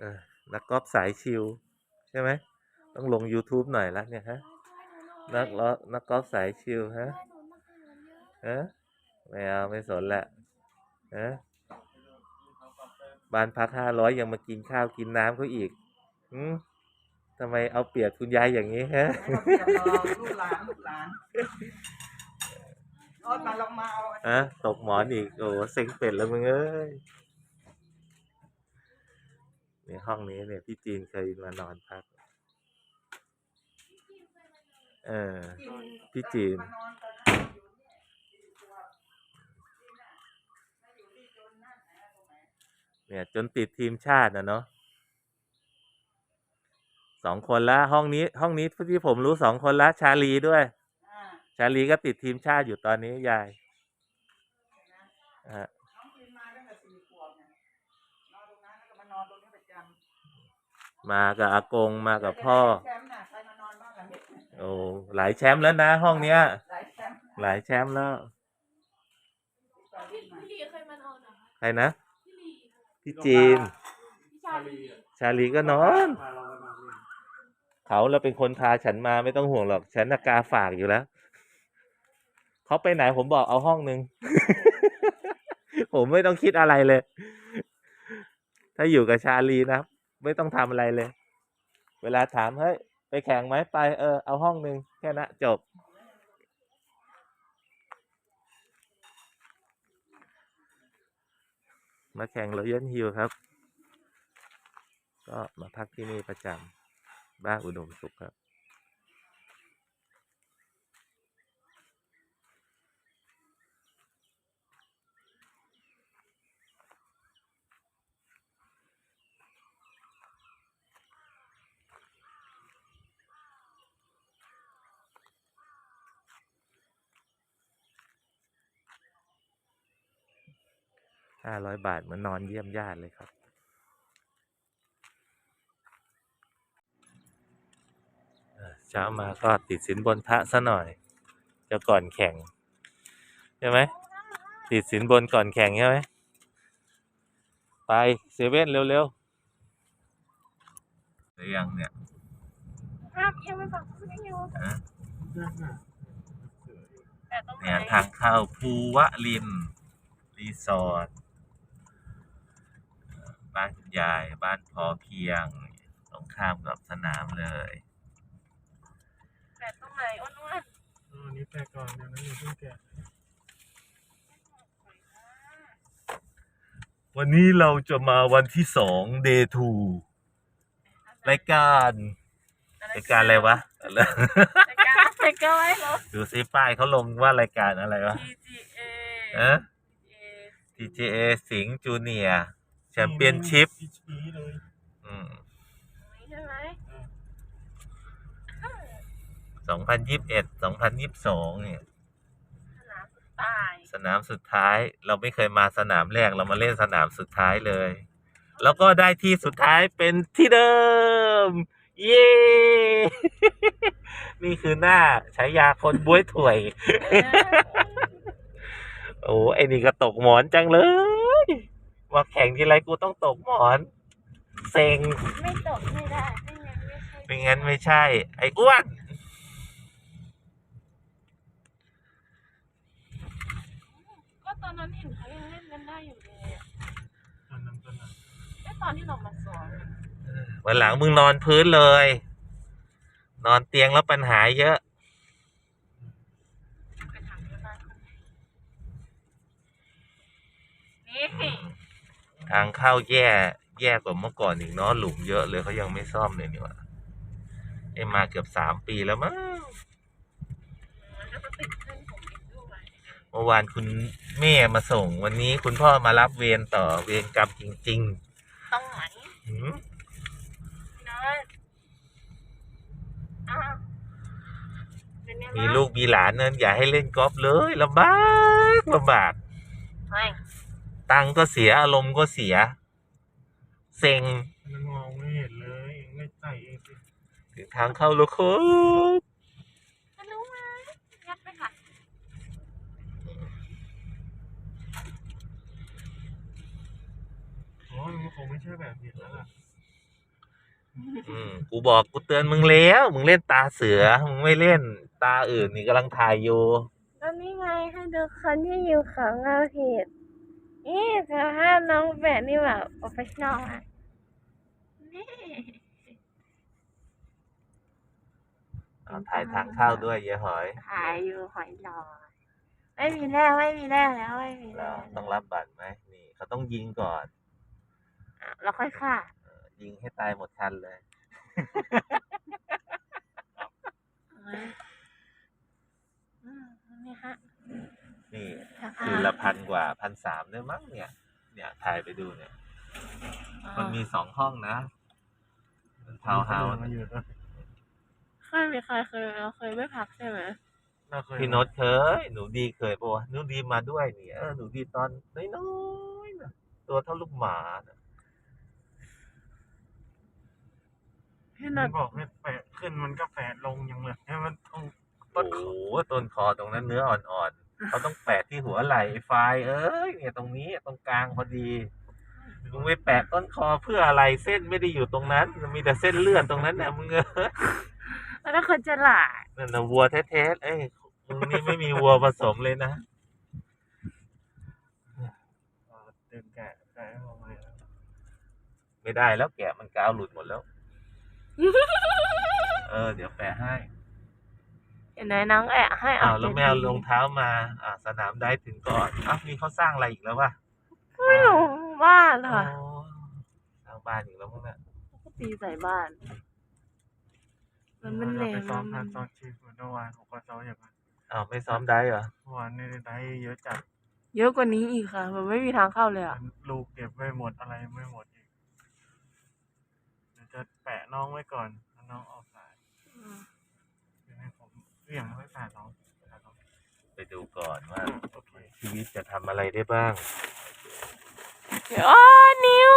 เออนักกอล์ฟสายชิลใช่ไหมต้องลง YouTube หน่อยละเนี่ยฮะนักล้อนักกอล์ฟสายชิลฮะฮะไม่เอาไม่สนแหละฮะบ้านพักห้าร้อยยังมากินข้าวกินน้ำเขาอีกหืมทำไมเอาเปรียบคุณยายอย่างนี้ฮะไม่ต้องเปรียบหรอกลูกหลานลูกหลานรถมาลงมาเอาอันนี้ฮะตกหมอนอีกโอ้เซ็งเป็ดแล้วมึงเอ้ย ในห้องนี้เนี่ยพี่จีนเคยมานอนพัก เออ พี่จีนมานอนตอนนั้นอยู่ที่ที่ตัวที่น่ะไม่อยู่ที่จนนั่นนะตรงไหนเนี่ย จนติดทีมชาตินะเนาะสองคนละห้องนี้ ห้องนี้ที่ผมรู้สองคนละชาลีด้วยอ่าชาลีก็ติดทีมชาติอยู่ตอนนี้ยายเห็นนะฮะน้องกินมาตั้งแต่สี่ขวบเนี่ยนอนตรงนั้นแล้วก็มานอนตรงนี้ประจำ มากับอากงมากับพ่อ แชมป์น่ะใครมานอนบ้างหลังนี้โอ้หลายแชมป์แล้วนะห้องเนี้ย หลายแชมป์หลายแชมป์แล้วพี่พี่ลีเคยมานอนเหรอคะใครนะ พี่ลีพี่จีน พี่ชาลีชาลีก็นอน เขาเราเป็นคนพาฉันมาไม่ต้องห่วงหรอก ฉันนากาฝากอยู่แล้ว เขาไปไหนผมบอกเอาห้องหนึ่ง ผมไม่ต้องคิดอะไรเลย ถ้าอยู่กับชาลีนะ ไม่ต้องทำอะไรเลย เวลาถามเฮ้ยไปแข่งไหมไปเออเอาห้องหนึ่งแค่นั้นจบ มาแข่งร o ยันฮิลครับ ก็มาพักที่นี่ประจำบ้านอุดมสุขครับ ห้าร้อยบาทเหมือนนอนเยี่ยมญาติเลยครับเอ่อเช้ามาก็ติดสินบนพระซะหน่อย จะก่อนแข่ง ใช่ไหม ติดสินบนก่อนแข่งใช่ไหม ไปเซเว่นเร็วๆหรือยังเนี่ยห้ามเอียงไปฝั่งนู้นไม่อยู่ฮะแต่ตรงไหนเนี่ยทางเข้าภูวะลิน รีสอร์ทเอ่อ บ้านคุณยาย บ้านพอเพียง ตรงข้ามกับสนามเลยแต่ตรงไหนอ้วนอ้วนอันนี้แกะก่อนเดี๋ยวนั้นอย่าเพิ่งแกะวันนี้เราจะมาวันที่สอง day two รายการรายการอะไรวะ รายการรายการอะไรเหรอ ดูซิป้ายเขาลงว่ารายการอะไรวะ TGA ฮะ TGA TGA สิงห์จูเนียแชมเปี้ยนชิพชี้เลยอืมใช่ไหมสองพันยิบเอ็ดสองพันยิบสองเนี่ยสนามสุดตายสนามสุดท้าย เราไม่เคยมาสนามแรก เรามาเล่นสนามสุดท้ายเลย แล้วก็ได้ที่สุดท้ายเป็นที่เดิม เย้ นี่คือหน้าฉายาคนบ้วยถวย โอ้ไอ้นี่ก็ตกหมอนจังเลย มาแข่งทีไรกูต้องตกหมอน เซ็ง ไม่ตกไม่ได้ไม่งั้นไม่ใช่ไม่งั้นไม่ใช่ ไอ้อ้วน ก็ตอนนั้นเห็นเขายังเล่นกันได้อยู่เลยอะตอนนั้นตอนนั้นไอ้ตอนที่เรามาสอนอะวันหลังมึงนอนพื้นเลย นอนเตียงแล้วปัญหาเยอะ ไปถามที่บ้านเขานี่ ทางเข้าแย่แย่กว่าเมื่อก่อนอีกเนาะหลุมเยอะเลยเขายังไม่ซ่อมเลยนี่หว่าไอ้มาเกือบสามปีแล้วมั้งมันก็จะติดเส้นผมอีกด้วยเมื่อวานคุณแม่มาส่ง วันนี้คุณพ่อมารับเวรต่อเวรกรรมจริงต้องไหนๆหืมนะอะเป็นไงบ้างมีลูกมีหลานนั่นอย่าให้เล่นกอล์ฟเลยลำบากลำบากไม่ ตังค์ก็เสียอารมณ์ก็เสีย เซ็งมันมองไม่เห็นเลยไม่ใส่เองสิถึงทางเข้าแล้วครับจะรู้ไหมยัดไปค่ะโอ้ยมันคงไม่ใช่แบบนี้แล้วล่ะอืมกูบอกกูเตือนมึงแล้ว มึงเล่นตาเสือ มึงไม่เล่นตาอื่นนี่กำลังถ่ายอยู่แล้วนี่ไงให้ดูคนที่อยู่ของเราเพจ นี่สภาพน้องแบบนี่แบบโปรเฟชชั่นอลอะนี่เอาถ่ายทางเข้าด้วยเยอะหอยถ่ายอยู่หอยหลอดไม่มีแล้วไม่มีแล้วแล้วไม่มีแล้แล้ววต้องรับบัตรไหมนี่ เขาต้องยิงก่อน อะแล้วค่อยฆ่าเออยิงให้ตายหมดคันเลย อืมนี่ฮะ นี่สภาคืนพละพันกว่าพันสามด้วยมั้งเนี่ย เนี่ยถ่ายไปดูเนี่ย มันมีสองห้องนะทาวน์เฮาส์มาอยู่ด้วยเคยมีใครเคยเราเคยไม่พักใช่ไหมน่าเคยพี่โนตเคย หนูดีเคยปะวะหนูดีมาด้วยนี่เออหนูดีตอนน้อยๆนะตัวเท่าลูกหมานะพี่นมันนท์บอกให้แปะขึ้นมันก็แปะลงอย่างเลยให้มันต้องโอ้โหต้นคอตรงนั้นเนื้ออ่อนๆ เขาต้องแปะที่หัวไหล่ไอ้ไฟล์เอ้ยเนี่ยตรงนี้ตรงกลางพอดีมึงไปแปะต้นคอเพื่ออะไรเส้นไม่ได้อยู่ตรงนั้นมันมีแต่เส้นเลือดตรงนั้นน่ะมึงเออแล้วคนจะหลาดนั่นนะวัวแท้ๆเอ้ยมึงนี่ไม่มีวัวผสมเลยนะเอ่อดึงแกะแกะออกมาแล้วไม่ได้แล้วแกะมันกาวหลุดหมดแล้ว เออ เดี๋ยวแปะให้ เห็นไหมน้องแอะให้อ้าเอาวแล้วแมวรองเท้ามาอ่าสนามได้ถึงก่อนอ้าวนี่เขาสร้างอะไรอีกแล้ววะไม่รู้บ้านโอ้ค่ะสร้างบ้านอีกแล้วพวกเนี้ยก็ตีใส่บ้าน มันมันเหลเราไปวซ้อมมัทันนซ้อมชีพเหมือนเมื่อวานผมก็ซ้อมอย่างนั้นอ้าวไม่ซ้อมได้เหรอเมื่อวานนี่ได้เยอะจัดเยอะกว่านี้อีกค่ะ มันไม่มีทางเข้าเลยอะลูกเก็บไม่หมดอะไรไม่หมดอีกเดี๋ยวจะแปะน้องไว้ก่อนแล้วน้องออก หาน้องไปดูก่อนว่าชีวิตจะทำอะไรได้บ้าง อ๋อ นิว